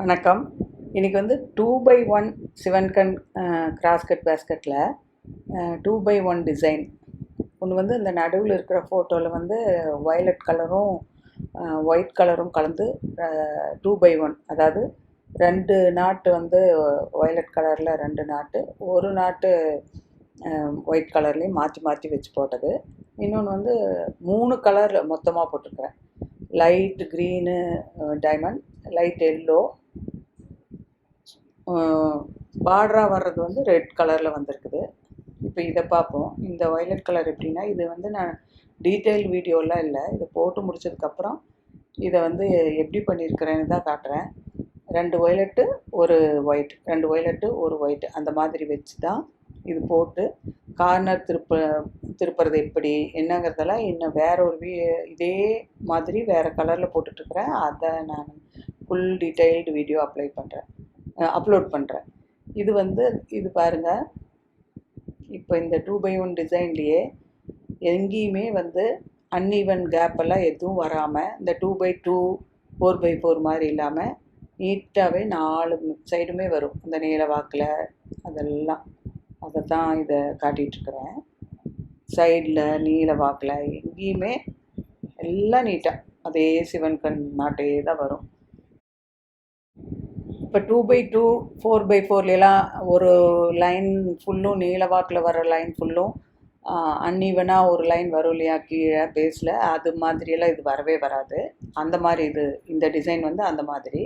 வணக்கம். இன்றைக்கி வந்து டூ பை ஒன் சிவன்கண் கிராஸ்கட் பேஸ்கட்டில் டூ பை ஒன் டிசைன் ஒன்று வந்து இந்த நடுவில் இருக்கிற ஃபோட்டோவில் வந்து வயலட் கலரும் ஒயிட் கலரும் கலந்து டூ பை ஒன் அதாவது ரெண்டு நாட்டு வந்து வயலட் கலரில் ரெண்டு நாட்டு ஒரு நாட்டு ஒயிட் கலர்லேயும் மாற்றி மாற்றி வச்சு போட்டது. இன்னொன்று வந்து மூணு கலர் மொத்தமாக போட்டிருக்கிறேன். Light green diamond light yellow பார்டராக வர்றது வந்து ரெட் கலரில் வந்திருக்குது. இப்போ இதை பார்ப்போம். இந்த வயலட் கலர் எப்படின்னா இது வந்து நான் டீட்டெயில் வீடியோலாம் இல்லை. இதை போட்டு முடிச்சதுக்கப்புறம் இதை வந்து எப்படி பண்ணியிருக்கிறேன்னு தான் காட்டுறேன். ரெண்டு ஒய்லெட்டு ஒரு ஒயிட். ரெண்டு ஒய்லெட்டு ஒரு ஒயிட். அந்த மாதிரி வச்சு தான் இது போட்டு கார்னர் திருப்ப திருப்புறது எப்படி என்னங்கிறதெல்லாம் இன்னும் வேற ஒரு வீ இதே மாதிரி வேறு கலரில் போட்டுட்ருக்குறேன். அதை நான் ஃபுல் டீட்டெயில்டு வீடியோ அப்ளை பண்ணுறேன் அப்லோட் பண்ணுறேன் இது வந்து இது பாருங்கள் இப்போ இந்த டூ பை ஒன் டிசைன்லேயே எங்கேயுமே வந்து அன்இவன் கேப்பெல்லாம் எதுவும் வராமல் இந்த two by two four by four மாதிரி இல்லாமல் நீட்டாகவே நாலு சைடுமே வரும். அந்த நீல வாக்கில் அதெல்லாம். அதை தான் இதை காட்டிகிட்ருக்குறேன் சைடில் நீல வாக்கில் எங்கேயுமே எல்லாம் நீட்டாக அதே சிவன் கண் நாட்டையே தான் வரும். இப்போ two by two four by ஃபோர்லாம் ஒரு லைன் ஃபுல்லும் நீளவாக்கில் வர லைன் ஃபுல்லும் அன்இவனாக ஒரு லைன் வரும் இல்லையா கீழே பேஸில் அது மாதிரியெல்லாம் இது வரவே வராது. அந்த மாதிரி இது இந்த டிசைன் வந்து அந்த மாதிரி.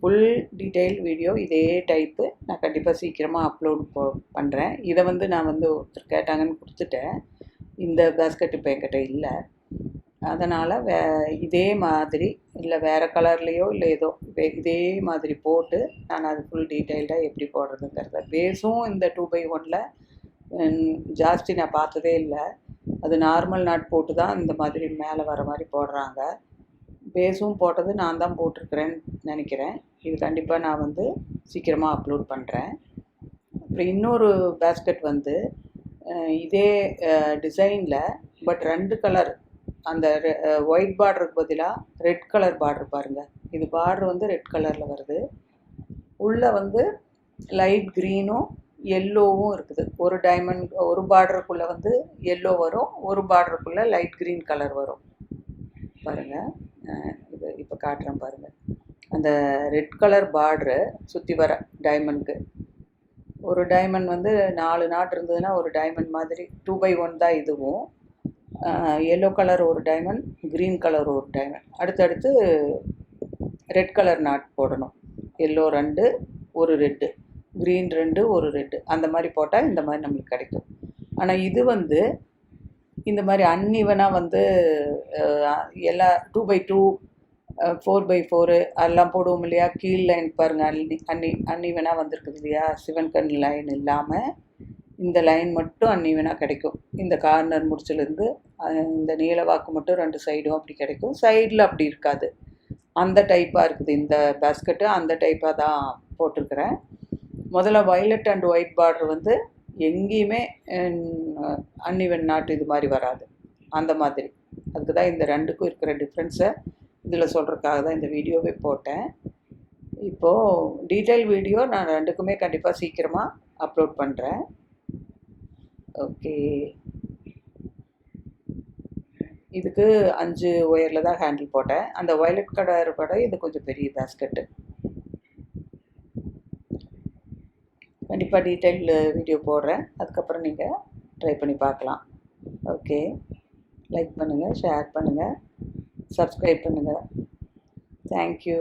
ஃபுல் டீட்டெயில் வீடியோ இதே டைப்பு நான் கண்டிப்பாக சீக்கிரமாக அப்லோட் போ பண்ணுறேன் இதை வந்து நான் வந்து ஒருத்தர் கேட்டாங்கன்னு கொடுத்துட்டேன். இந்த பேஸ்கெட் இப்போ என்கிட்ட இல்லை. அதனால் வே இதே மாதிரி இல்லை வேறு கலர்லேயோ இல்லை ஏதோ இதே மாதிரி போட்டு நான் அது ஃபுல் டீட்டெயில்டாக எப்படி போடுறதுங்கிறத. பேஸும் இந்த டூ பை ஒனில் ஜாஸ்தி நான் பார்த்ததே இல்லை. அது நார்மல் நாட் போட்டு தான் இந்த மாதிரி மேலே வர மாதிரி போடுறாங்க. பேஸும் போட்டது நான் தான் போட்டிருக்கிறேன்னு நினைக்கிறேன். இது கண்டிப்பாக நான் வந்து சீக்கிரமாக அப்லோட் பண்ணுறேன் அப்புறம் இன்னொரு பேஸ்கெட் வந்து இதே டிசைனில் பட் ரெண்டு கலர் அந்த ஒயிட் பார்டருக்கு பதிலாக ரெட் கலர் பார்டர் பாருங்கள் இது பார்டர் வந்து ரெட் கலரில் வருது. உள்ளே வந்து லைட் க்ரீனும் எல்லோவும் இருக்குது. ஒரு டைமண்ட் ஒரு பார்டருக்குள்ளே வந்து எல்லோ வரும் ஒரு பார்டருக்குள்ளே லைட் க்ரீன் கலர் வரும். பாருங்கள் இது இப்போ காட்டுறேன் பாருங்கள் அந்த ரெட் கலர் பார்ட்ரு சுற்றி வர டைமண்ட்க்கு ஒரு டைமண்ட் வந்து நாலு நாட் இருந்ததுன்னா ஒரு டைமண்ட் மாதிரி டூ பை ஒன் தான் இதுவும். எல்லோ கலர் ஒரு டைமண்ட் க்ரீன் கலர் ஒரு டைமண்ட் அடுத்தடுத்து ரெட் கலர் நாட் போடணும். எல்லோ ரெண்டு ஒரு ரெட்டு க்ரீன் ரெண்டு ஒரு ரெட்டு அந்த மாதிரி போட்டால் இந்த மாதிரி நம்மளுக்கு கிடைக்கும். ஆனால் இது வந்து இந்த மாதிரி அன்இவனாக வந்து எல்லா two by two four by four அதெல்லாம் போடுவோம் இல்லையா? கீழ் லைன் பாருங்கள் அன்னி அன்னி அன்இவனாக வந்திருக்குது இல்லையா? சிவன் கண் லைன் இல்லாமல் இந்த லைன் மட்டும் அன்னிவனாக கிடைக்கும். இந்த கார்னர் முடிச்சிலேருந்து இந்த நீளவாக்கு மட்டும் ரெண்டு சைடும் அப்படி கிடைக்கும். சைடில் அப்படி இருக்காது. அந்த டைப்பாக இருக்குது இந்த பேஸ்கெட்டு அந்த டைப்பாக தான் போட்டிருக்கிறேன். முதல்ல வயலட் அண்ட் ஒயிட் பார்டர் வந்து எங்கேயுமே அன்னிவன் நாட்டு இது மாதிரி வராது. அந்த மாதிரி. அதுக்கு தான் இந்த ரெண்டுக்கும் இருக்கிற டிஃப்ரென்ஸை இதில் சொல்கிறதுக்காக தான் இந்த வீடியோவே போட்டேன். இப்போது டீட்டெயில் வீடியோ நான் ரெண்டுக்குமே கண்டிப்பாக சீக்கிரமாக அப்லோட் பண்ணுறேன் ஓகே. இதுக்கு அஞ்சு ஒயரில் தான் ஹேண்டில் போட்டேன். அந்த வயலட் கலர் கூட இது கொஞ்சம் பெரிய பேஸ்கெட்டு கண்டிப்பாக டீட்டெயில் வீடியோ போடுறேன். அதுக்கப்புறம் நீங்கள் ட்ரை பண்ணி பார்க்கலாம். ஓகே. லைக் பண்ணுங்கள் ஷேர் பண்ணுங்கள் சப்ஸ்கிரைப் பண்ணுங்கள் தேங்க்யூ